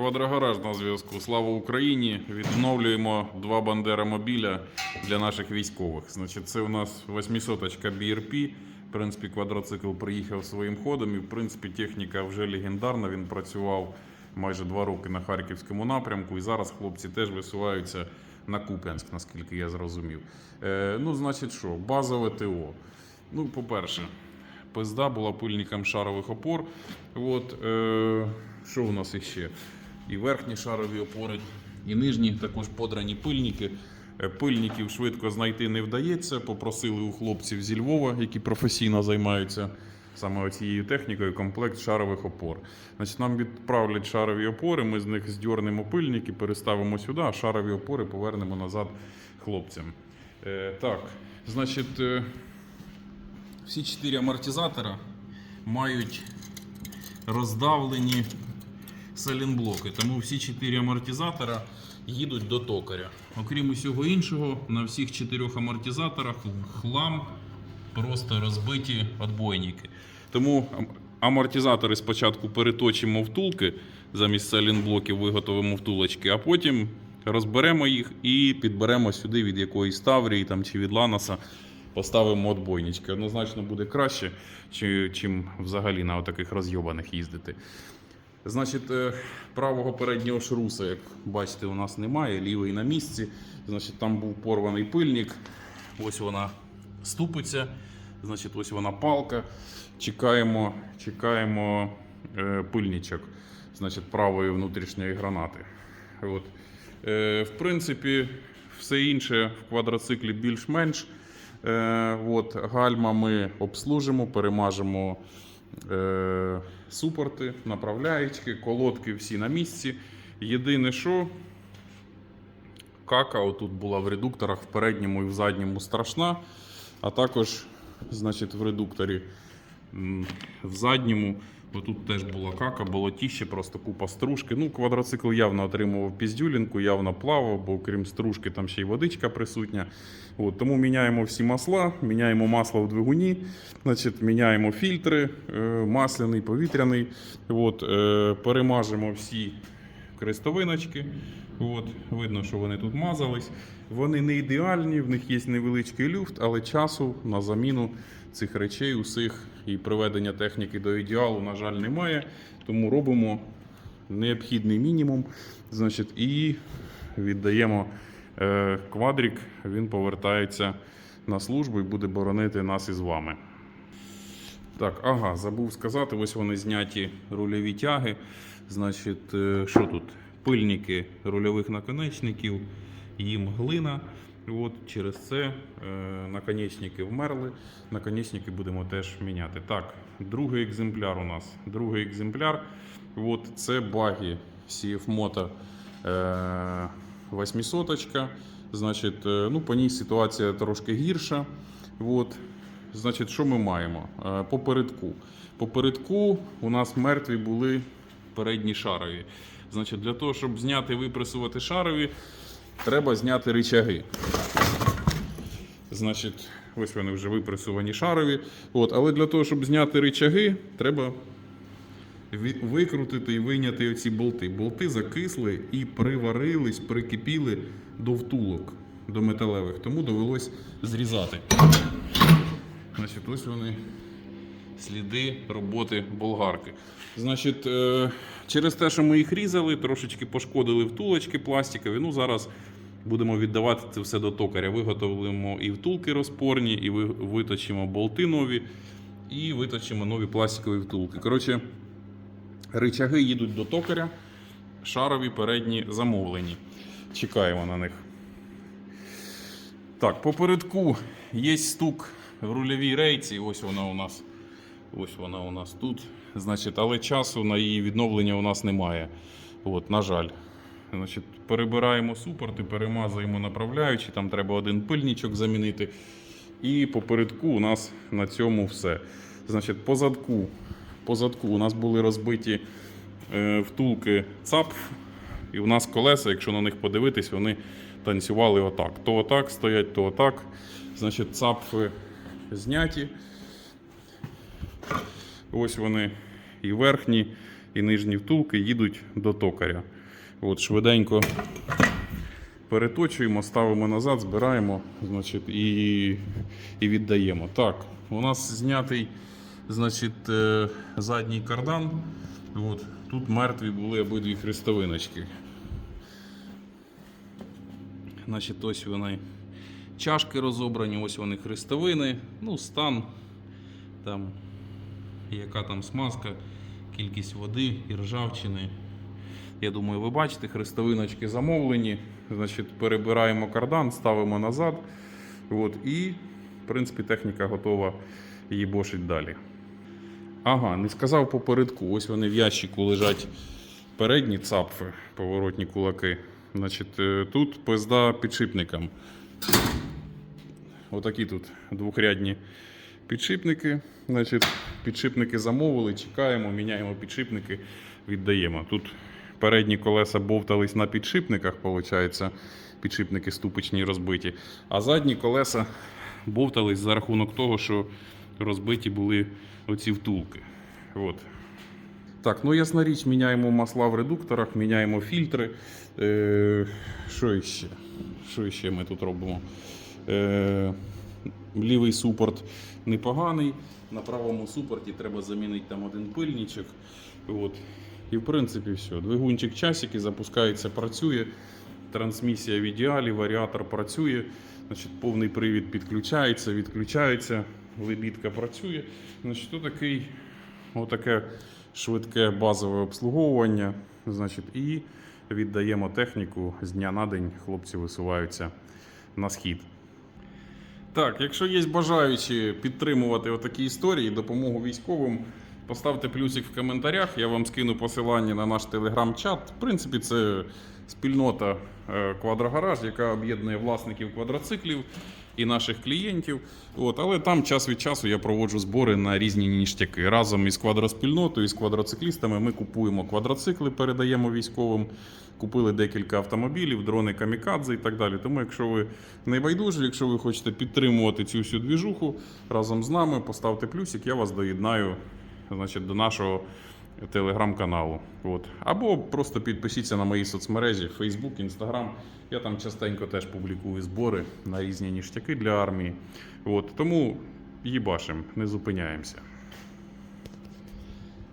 Квадрогараж на зв'язку. Слава Україні! Відновлюємо два бандеромобіля для наших військових. Значить, це у нас 800-очка BRP. В принципі, квадроцикл приїхав своїм ходом, і в принципі техніка вже легендарна. Він працював майже два роки на харківському напрямку. І зараз хлопці теж висуваються на Куп'янськ, наскільки я зрозумів. Е, ну, значить, що, базове ТО. Ну, по-перше, пизда була пильником шарових опор. От, е, що у нас іще? І верхні шарові опори, і нижні також подрані пильники. Е, Пильників швидко знайти не вдається. Попросили у хлопців зі Львова, які професійно займаються саме цією технікою, комплект шарових опор. Значить, нам відправлять шарові опори, ми з них здьорнемо пильники, переставимо сюди, а шарові опори повернемо назад хлопцям. Е, так, значить, е, всі чотири амортизатора мають роздавлені салінблоки. Тому всі чотири амортизатора їдуть до токаря. Окрім усього іншого, на всіх чотирьох амортизаторах в хлам просто розбиті отбойники. Тому амортизатори спочатку переточимо втулки, замість салінблоків виготовимо втулочки, а потім розберемо їх і підберемо сюди від якоїсь Таврії там, чи від Ланоса. Поставимо отбойнички. Однозначно буде краще, чи, чим взагалі на таких розйобаних їздити. Значить, е, правого переднього шруса, як бачите, у нас немає, лівий на місці. Значить, там був порваний пильник. Ось вона ступиться. Значить, ось вона палка. Чекаємо, чекаємо е, пильничок значить, правої внутрішньої гранати. От. Е, в принципі, все інше в квадроциклі більш-менш. Е, гальма ми обслужимо, перемажемо супорти, направляючки, колодки всі на місці. Єдине, що кака отут була в редукторах в передньому і в задньому страшна, а також значить, в редукторі в задньому. Отут теж була кака, болотіще, просто купа стружки. Ну, квадроцикл явно отримував піздюлінку, явно плавав, бо крім стружки там ще й водичка присутня. От, тому міняємо всі масла, міняємо масло в двигуні, значить, міняємо фільтри, е, масляний, повітряний. От, е, перемажемо всі крестовиночки. От, видно, що вони тут мазались. Вони не ідеальні, в них є невеличкий люфт, але часу на заміну цих речей усіх і приведення техніки до ідеалу, на жаль, немає. Тому робимо необхідний мінімум. Значить, і віддаємо е, квадрік, він повертається на службу і буде боронити нас із вами. Так, ага, забув сказати, ось вони зняті рульові тяги. Значить, е, що тут? Пильники рульових наконечників, їм глина. От, через це е, наконечники вмерли. Наконечники будемо теж міняти. Так, другий екземпляр у нас. Другий екземпляр. От, це баги CF Moto е, 800. Значить, е, ну, по ній ситуація трошки гірша. От. Значить, що ми маємо? Попередку. Попередку у нас мертві були передні шарові. Значить, для того, щоб зняти і випресувати шарові, треба зняти ричаги. Значить, ось вони вже випресувані шарові. От, але для того, щоб зняти ричаги, треба викрутити і вийняти оці болти. Болти закисли і приварились, прикипіли до втулок, до металевих. Тому довелось зрізати. Значить, ось вони сліди роботи болгарки. Значить, е, через те, що ми їх різали, трошечки пошкодили втулочки пластикові. Ну, зараз будемо віддавати це все до токаря. Виготовимо і втулки розпорні, і виточимо болти нові, і виточимо нові пластикові втулки. Коротше, ричаги їдуть до токаря, шарові передні замовлені. Чекаємо на них. Так, попередку є стук в рульовій рейці. Ось вона у нас. Ось вона у нас тут. Значить, але часу на її відновлення у нас немає. От, на жаль. Значить, перебираємо супорти, перемазуємо направляючі, там треба один пильничок замінити. І попередку у нас на цьому все. Значить, по задку, по задку у нас були розбиті е, втулки ЦАП, і у нас колеса, якщо на них подивитись, вони танцювали отак. То отак стоять, то отак. Значить, цапфи зняті. Ось вони і верхні, і нижні втулки їдуть до токаря. От, швиденько переточуємо, ставимо назад, збираємо значить, і, і віддаємо. Так, у нас знятий значить, е, задній кардан. От, тут мертві були обидві хрестовиночки. Значить, ось вони чашки розобрані, ось вони хрестовини, ну, стан, там, яка там смазка, кількість води і ржавчини. Я думаю, ви бачите, хрестовиночки замовлені. Значить, перебираємо кардан, ставимо назад. От, і, в принципі, техніка готова її бошить далі. Ага, не сказав попередку. Ось вони в ящику лежать передні цапфи, поворотні кулаки. Значить, е, тут пизда підшипникам. Отакі тут двохрядні підшипники. Значить, підшипники замовили, чекаємо, міняємо підшипники, віддаємо. Тут передні колеса бовтались на підшипниках, виходить, підшипники ступичні розбиті. А задні колеса бовтались за рахунок того, що розбиті були оці втулки. От. Так, ну ясна річ, міняємо масла в редукторах, міняємо фільтри. Е, що іще? Що іще ми тут робимо? Е, лівий супорт непоганий. На правому супорті треба замінити там один пильничок. От. І в принципі все. Двигунчик часики запускається, працює. Трансмісія в ідеалі, варіатор працює. Значить, повний привід підключається, відключається, лебідка працює. Значить, отакий, отаке швидке базове обслуговування. Значить, і віддаємо техніку з дня на день. Хлопці висуваються на схід. Так, якщо є бажаючі підтримувати отакі історії, допомогу військовим, поставте плюсик в коментарях. Я вам скину посилання на наш телеграм-чат. В принципі, це спільнота е, Квадрогараж, яка об'єднує власників квадроциклів і наших клієнтів. От, але там час від часу я проводжу збори на різні ніштяки. Разом із квадроспільнотою, із квадроциклістами ми купуємо квадроцикли, передаємо військовим. Купили декілька автомобілів, дрони камікадзе і так далі. Тому, якщо ви не байдужі, якщо ви хочете підтримувати цю всю двіжуху разом з нами, поставте плюсик, я вас доєднаю значить, до нашого телеграм-каналу. От. Або просто підпишіться на мої соцмережі Facebook, Instagram. Я там частенько теж публікую збори на різні ніштяки для армії. От. Тому їбашим, не зупиняємося.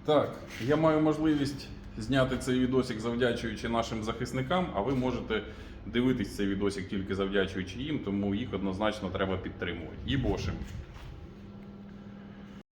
Так, я маю можливість зняти цей відосик завдячуючи нашим захисникам, а ви можете дивитись цей відосик тільки завдячуючи їм, тому їх однозначно треба підтримувати. Їбошим!